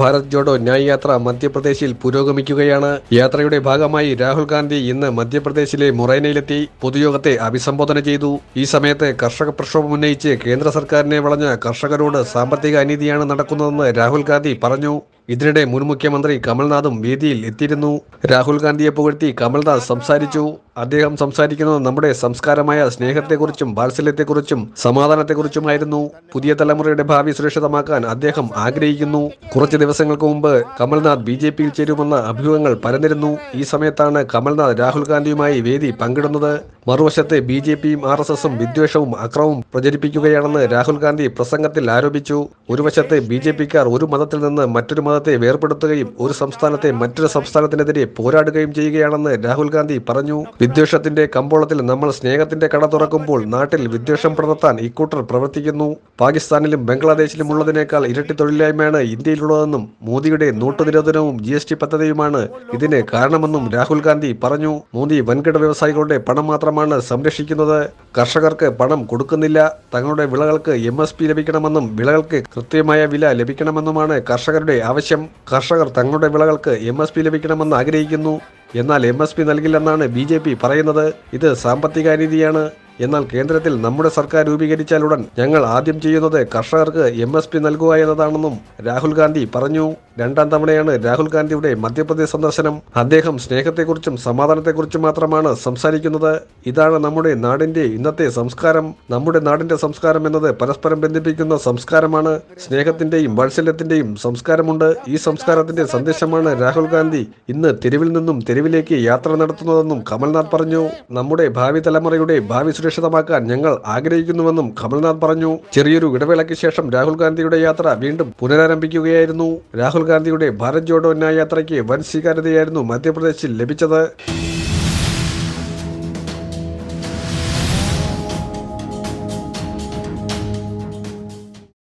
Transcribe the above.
ഭാരത് ജോഡോ ന്യായ് യാത്ര മധ്യപ്രദേശിൽ പുരോഗമിക്കുകയാണ്. യാത്രയുടെ ഭാഗമായി രാഹുൽ ഗാന്ധി ഇന്ന് മധ്യപ്രദേശിലെ മൊറൈനയിലെത്തി പൊതുയോഗത്തെ അഭിസംബോധന ചെയ്തു. ഈ സമയത്ത് കർഷക പ്രക്ഷോഭം ഉന്നയിച്ച് കേന്ദ്ര സർക്കാരിനെ വളഞ്ഞ കർഷകരോട് സാമ്പത്തിക അനീതിയാണ് നടക്കുന്നതെന്ന് രാഹുൽ ഗാന്ധി പറഞ്ഞു. ഇതിനിടെ മുൻ മുഖ്യമന്ത്രി കമൽനാഥും വേദിയിൽ എത്തിയിരുന്നു. രാഹുൽ ഗാന്ധിയെ പുകഴ്ത്തി കമൽനാഥ് സംസാരിച്ചു. അദ്ദേഹം സംസാരിക്കുന്നത് നമ്മുടെ സംസ്കാരമായ സ്നേഹത്തെക്കുറിച്ചും വാത്സല്യത്തെക്കുറിച്ചും സമാധാനത്തെക്കുറിച്ചുമായിരുന്നു. പുതിയ തലമുറയുടെ ഭാവി സുരക്ഷിതമാക്കാൻ അദ്ദേഹം ആഗ്രഹിക്കുന്നു. കുറച്ച് ദിവസങ്ങൾക്ക് മുമ്പ് കമൽനാഥ് ബി ജെ പിയിൽ ചേരുമെന്ന അഭ്യൂഹങ്ങൾ പരന്നിരുന്നു. ഈ സമയത്താണ് കമൽനാഥ് രാഹുൽ ഗാന്ധിയുമായി വേദി പങ്കിടുന്നത്. മറുവശത്ത് ബി ജെ പിയും ആർ എസ് എസും വിദ്വേഷവും അക്രമവും പ്രചരിപ്പിക്കുകയാണെന്ന് രാഹുൽ ഗാന്ധി പ്രസംഗത്തിൽ ആരോപിച്ചു. ഒരു വശത്ത് ബി ജെ പിക്കാർ ഒരു മതത്തിൽ നിന്ന് മറ്റൊരു മതത്തെ വേർപെടുത്തുകയും ഒരു സംസ്ഥാനത്തെ മറ്റൊരു സംസ്ഥാനത്തിനെതിരെ പോരാടുകയും ചെയ്യുകയാണെന്ന് രാഹുൽ ഗാന്ധി പറഞ്ഞു. വിദ്വേഷത്തിന്റെ കമ്പോളത്തിൽ നമ്മൾ സ്നേഹത്തിന്റെ കട തുറക്കുമ്പോൾ നാട്ടിൽ വിദ്വേഷം പടർത്താൻ ഇക്കൂട്ടർ പ്രവർത്തിക്കുന്നു. പാകിസ്ഥാനിലും ബംഗ്ലാദേശിലും ഉള്ളതിനേക്കാൾ ഇരട്ടി തൊഴിലില്ലായ്മയാണ് ഇന്ത്യയിലുള്ളതെന്നും മോദിയുടെ നോട്ട് നിരോധനവും ജി എസ് ടി പദ്ധതിയുമാണ് ഇതിന് കാരണമെന്നും രാഹുൽ ഗാന്ധി പറഞ്ഞു. മോദി വൻകിട വ്യവസായികളുടെ പണം മാത്രമാണ് സംരക്ഷിക്കുന്നത്. കർഷകർക്ക് പണം കൊടുക്കുന്നില്ല. തങ്ങളുടെ വിളകൾക്ക് എം എസ് പി ലഭിക്കണമെന്നും വിളകൾക്ക് കൃത്യമായ വില ലഭിക്കണമെന്നുമാണ് കർഷകരുടെ ആവശ്യം. കർഷകർ തങ്ങളുടെ വിളകൾക്ക് എം എസ് പി ലഭിക്കണമെന്ന് ആഗ്രഹിക്കുന്നു. എന്നാൽ എം എസ് പി നൽകില്ലെന്നാണ് ബി ജെ പി പറയുന്നത്. ഇത് സാമ്പത്തിക അനീതിയാണ് എന്നാൽ കേന്ദ്രത്തിൽ നമ്മുടെ സർക്കാർ രൂപീകരിച്ചാലുടൻ ഞങ്ങൾ ആദ്യം ചെയ്യുന്നത് കർഷകർക്ക് എം എസ് പി നൽകുക എന്നതാണെന്നും രാഹുൽ ഗാന്ധി പറഞ്ഞു. രണ്ടാം തവണയാണ് രാഹുൽ ഗാന്ധിയുടെ മധ്യപ്രദേശ് സന്ദർശനം. അദ്ദേഹം സ്നേഹത്തെക്കുറിച്ചും സമാധാനത്തെക്കുറിച്ചും മാത്രമാണ് സംസാരിക്കുന്നത്. ഇതാണ് നമ്മുടെ നാടിന്റെ ഇന്നത്തെ സംസ്കാരം. നമ്മുടെ നാടിന്റെ സംസ്കാരം എന്നത് പരസ്പരം ബന്ധിപ്പിക്കുന്ന സംസ്കാരമാണ്. സ്നേഹത്തിന്റെയും വാത്സല്യത്തിന്റെയും സംസ്കാരമുണ്ട്. ഈ സംസ്കാരത്തിന്റെ സന്ദേശമാണ് രാഹുൽ ഗാന്ധി ഇന്ന് തെരുവിൽ നിന്നും തെരുവിലേക്ക് യാത്ര നടത്തുന്നതെന്നും കമൽനാഥ് പറഞ്ഞു. നമ്മുടെ ഭാവി തലമുറയുടെ ഭാവി സുരക്ഷിതമാക്കാൻ ഞങ്ങൾ ആഗ്രഹിക്കുന്നുവെന്നും കമൽനാഥ് പറഞ്ഞു. ചെറിയൊരു ഇടവേളയ്ക്ക് ശേഷം രാഹുൽ ഗാന്ധിയുടെ യാത്ര വീണ്ടും പുനരാരംഭിക്കുകയായിരുന്നു. രാഹുൽ ഗാന്ധിയുടെ ഭാരത് ജോഡോ ന്യായ യാത്രയ്ക്ക് വൻ സ്വീകാര്യതയായിരുന്നു മധ്യപ്രദേശിൽ ലഭിച്ചത്.